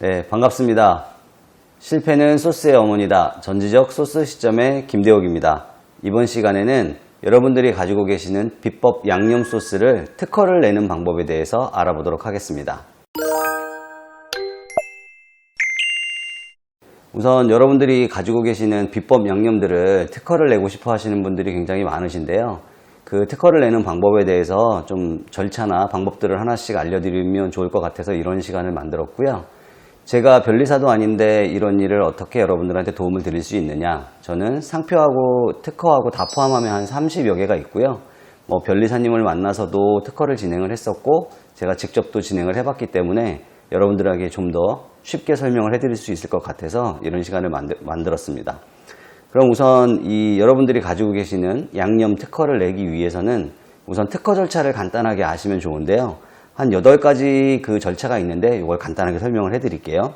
네, 반갑습니다. 실패는 소스의 어머니다. 전지적 소스 시점의 김대옥입니다. 이번 시간에는 여러분들이 가지고 계시는 비법 양념 소스를 특허를 내는 방법에 대해서 알아보도록 하겠습니다. 우선 여러분들이 가지고 계시는 비법 양념들을 특허를 내고 싶어 하시는 분들이 굉장히 많으신데요. 그 특허를 내는 방법에 대해서 좀 절차나 방법들을 하나씩 알려드리면 좋을 것 같아서 이런 시간을 만들었고요. 제가 변리사도 아닌데 이런 일을 어떻게 여러분들한테 도움을 드릴 수 있느냐. 저는 상표하고 특허하고 다 포함하면 한 30여 개가 있고요. 뭐 변리사님을 만나서도 특허를 진행을 했었고 제가 직접 또 진행을 해봤기 때문에 여러분들에게 좀 더 쉽게 설명을 해드릴 수 있을 것 같아서 이런 시간을 만들, 만들었습니다. 그럼 우선 이 여러분들이 가지고 계시는 양념 특허를 내기 위해서는 우선 특허 절차를 간단하게 아시면 좋은데요. 한 8가지 그 절차가 있는데 이걸 간단하게 설명을 해 드릴게요.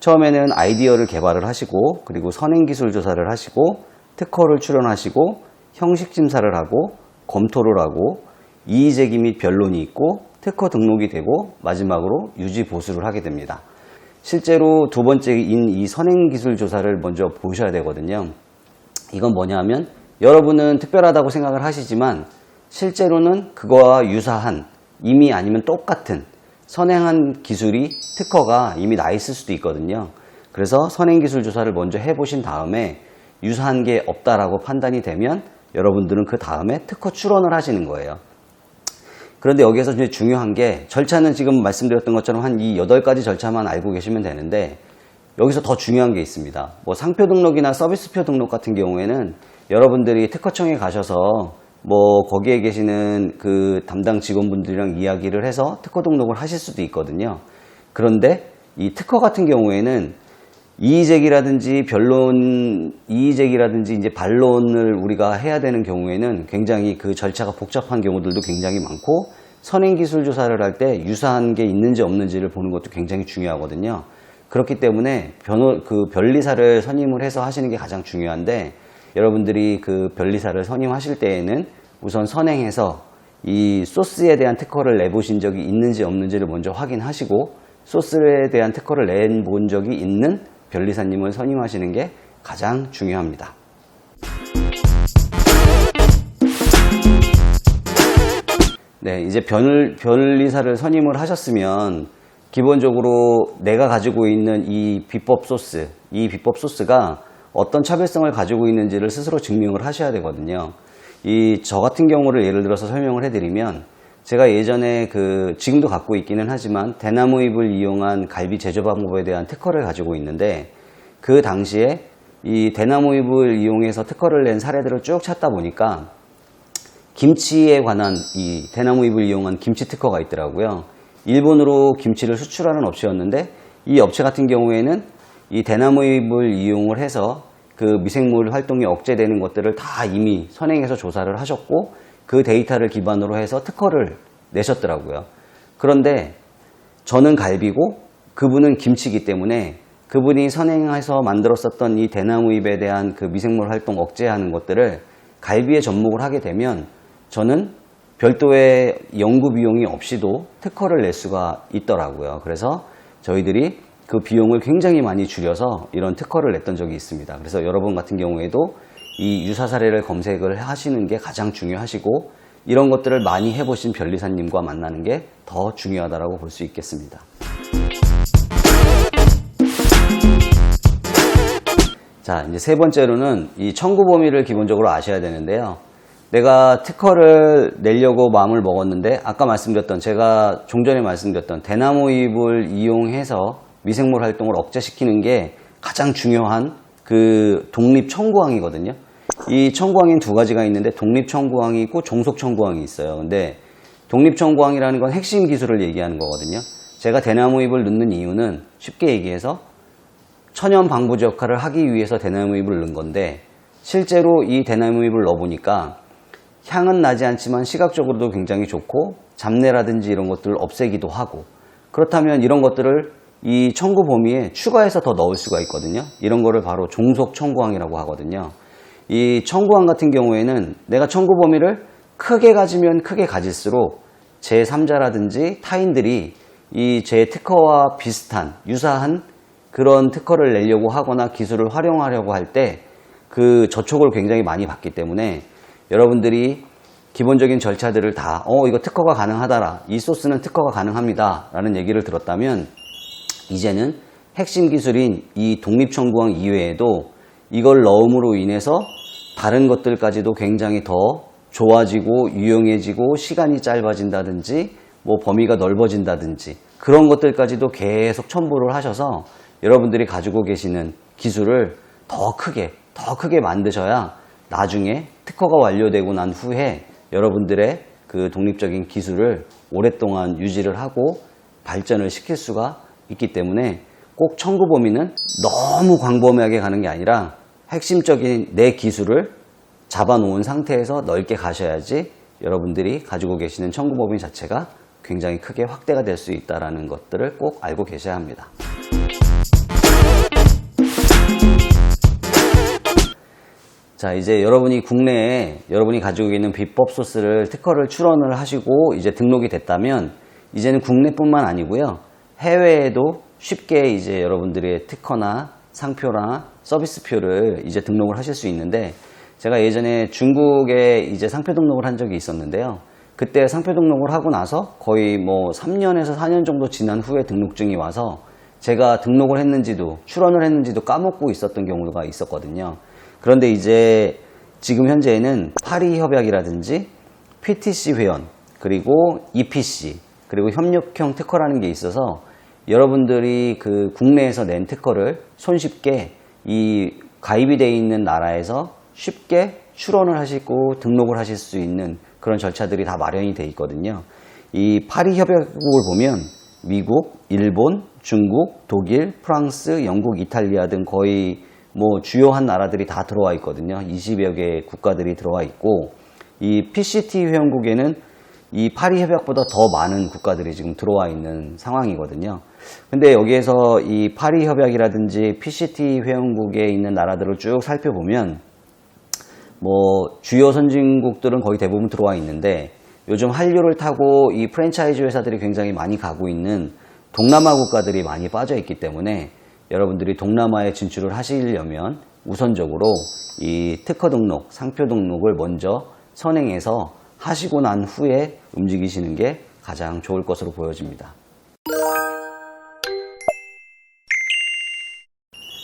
처음에는 아이디어를 개발을 하시고 그리고 선행 기술 조사를 하시고 특허를 출원하시고 형식 심사를 하고 검토를 하고 이의 제기 및 변론이 있고 특허 등록이 되고 마지막으로 유지 보수를 하게 됩니다. 실제로 두 번째인 이 선행 기술 조사를 먼저 보셔야 되거든요. 이건 뭐냐면 여러분은 특별하다고 생각을 하시지만 실제로는 그거와 유사한 이미 아니면 똑같은 선행한 기술이 특허가 이미 나 있을 수도 있거든요. 그래서 선행 기술 조사를 먼저 해보신 다음에 유사한 게 없다라고 판단이 되면 여러분들은 그 다음에 특허 출원을 하시는 거예요. 그런데 여기에서 이제 중요한 게 절차는 지금 말씀드렸던 것처럼 한 이 8가지 절차만 알고 계시면 되는데 여기서 더 중요한 게 있습니다. 뭐 상표 등록이나 서비스표 등록 같은 경우에는 여러분들이 특허청에 가셔서 뭐 거기에 계시는 그 담당 직원분들이랑 이야기를 해서 특허 등록을 하실 수도 있거든요. 그런데 이 특허 같은 경우에는 이의제기라든지 변론, 이의제기라든지 이제 반론을 우리가 해야 되는 경우에는 굉장히 그 절차가 복잡한 경우들도 굉장히 많고 선행기술 조사를 할 때 유사한 게 있는지 없는지를 보는 것도 굉장히 중요하거든요. 그렇기 때문에 변호, 그 변리사를 선임을 해서 하시는 게 가장 중요한데 여러분들이 그 변리사를 선임하실 때에는 우선 선행해서 이 소스에 대한 특허를 내보신 적이 있는지 없는지를 먼저 확인하시고 소스에 대한 특허를 내본 적이 있는 변리사님을 선임하시는 게 가장 중요합니다. 네, 이제 변, 변리사를 선임을 하셨으면 기본적으로 내가 가지고 있는 이 비법 소스, 이 비법 소스가 어떤 차별성을 가지고 있는지를 스스로 증명을 하셔야 되거든요. 이 저 같은 경우를 예를 들어서 설명을 해드리면 제가 예전에 그 지금도 갖고 있기는 하지만 대나무 잎을 이용한 갈비 제조 방법에 대한 특허를 가지고 있는데 그 당시에 이 대나무 잎을 이용해서 특허를 낸 사례들을 쭉 찾다 보니까 김치에 관한 이 대나무 잎을 이용한 김치 특허가 있더라고요. 일본으로 김치를 수출하는 업체였는데 이 업체 같은 경우에는 이 대나무 잎을 이용을 해서 그 미생물 활동이 억제되는 것들을 다 이미 선행해서 조사를 하셨고 그 데이터를 기반으로 해서 특허를 내셨더라고요. 그런데 저는 갈비고 그분은 김치이기 때문에 그분이 선행해서 만들었었던 이 대나무 잎에 대한 그 미생물 활동 억제하는 것들을 갈비에 접목을 하게 되면 저는 별도의 연구 비용이 없이도 특허를 낼 수가 있더라고요. 그래서 저희들이 그 비용을 굉장히 많이 줄여서 이런 특허를 냈던 적이 있습니다. 그래서 여러분 같은 경우에도 이 유사 사례를 검색을 하시는 게 가장 중요하시고 이런 것들을 많이 해보신 변리사님과 만나는 게 더 중요하다고 볼 수 있겠습니다. 자, 이제 세 번째로는 이 청구 범위를 기본적으로 아셔야 되는데요. 내가 특허를 내려고 마음을 먹었는데 아까 말씀드렸던 제가 종전에 말씀드렸던 대나무 잎을 이용해서 미생물 활동을 억제시키는 게 가장 중요한 그 독립 청구항이거든요. 이 청구항인 두 가지가 있는데 독립 청구항이 있고 종속 청구항이 있어요. 근데 독립 청구항이라는 건 핵심 기술을 얘기하는 거거든요. 제가 대나무 잎을 넣는 이유는 쉽게 얘기해서 천연 방부제 역할을 하기 위해서 대나무 잎을 넣은 건데 실제로 이 대나무 잎을 넣어보니까 향은 나지 않지만 시각적으로도 굉장히 좋고 잡내라든지 이런 것들을 없애기도 하고 그렇다면 이런 것들을 이 청구 범위에 추가해서 더 넣을 수가 있거든요. 이런 거를 바로 종속 청구항이라고 하거든요. 이 청구항 같은 경우에는 내가 청구 범위를 크게 가지면 크게 가질수록 제3자라든지 타인들이 이 제 특허와 비슷한 유사한 그런 특허를 내려고 하거나 기술을 활용하려고 할 때 그 저촉을 굉장히 많이 받기 때문에 여러분들이 기본적인 절차들을 다, 어, 이거 특허가 가능하다라. 이 소스는 특허가 가능합니다. 라는 얘기를 들었다면, 이제는 핵심 기술인 이 독립청구항 이외에도 이걸 넣음으로 인해서 다른 것들까지도 굉장히 더 좋아지고 유용해지고 시간이 짧아진다든지 뭐 범위가 넓어진다든지 그런 것들까지도 계속 첨부를 하셔서 여러분들이 가지고 계시는 기술을 더 크게 더 크게 만드셔야 나중에 특허가 완료되고 난 후에 여러분들의 그 독립적인 기술을 오랫동안 유지를 하고 발전을 시킬 수가 있기 때문에 꼭 청구 범위는 너무 광범위하게 가는 게 아니라 핵심적인 내 기술을 잡아놓은 상태에서 넓게 가셔야지 여러분들이 가지고 계시는 청구 범위 자체가 굉장히 크게 확대가 될 수 있다는 것들을 꼭 알고 계셔야 합니다. 자, 이제 여러분이 국내에 여러분이 가지고 있는 비법 소스를 특허를 출원을 하시고 이제 등록이 됐다면 이제는 국내뿐만 아니고요. 해외에도 쉽게 이제 여러분들의 특허나 상표나 서비스표를 이제 등록을 하실 수 있는데 제가 예전에 중국에 이제 상표 등록을 한 적이 있었는데요. 그때 상표 등록을 하고 나서 거의 뭐 3년에서 4년 정도 지난 후에 등록증이 와서 제가 등록을 했는지도 출원을 했는지도 까먹고 있었던 경우가 있었거든요. 그런데 이제 지금 현재에는 파리 협약이라든지 PTC 회원 그리고 EPC 그리고 협력형 특허라는 게 있어서 여러분들이 그 국내에서 낸 특허를 손쉽게 이 가입이 되어 있는 나라에서 쉽게 출원을 하시고 등록을 하실 수 있는 그런 절차들이 다 마련이 되어 있거든요. 이 파리 협약국을 보면 미국, 일본, 중국, 독일, 프랑스, 영국, 이탈리아 등 거의 뭐 주요한 나라들이 다 들어와 있거든요. 20여 개 국가들이 들어와 있고 이 PCT 회원국에는 이 파리 협약보다 더 많은 국가들이 지금 들어와 있는 상황이거든요. 근데 여기에서 이 파리 협약이라든지 PCT 회원국에 있는 나라들을 쭉 살펴보면 뭐 주요 선진국들은 거의 대부분 들어와 있는데 요즘 한류를 타고 이 프랜차이즈 회사들이 굉장히 많이 가고 있는 동남아 국가들이 많이 빠져 있기 때문에 여러분들이 동남아에 진출을 하시려면 우선적으로 이 특허 등록, 상표 등록을 먼저 선행해서 하시고 난 후에 움직이시는 게 가장 좋을 것으로 보여집니다.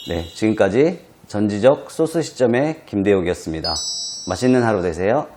네, 지금까지 전지적 소스 시점의 김대욱이었습니다. 맛있는 하루 되세요.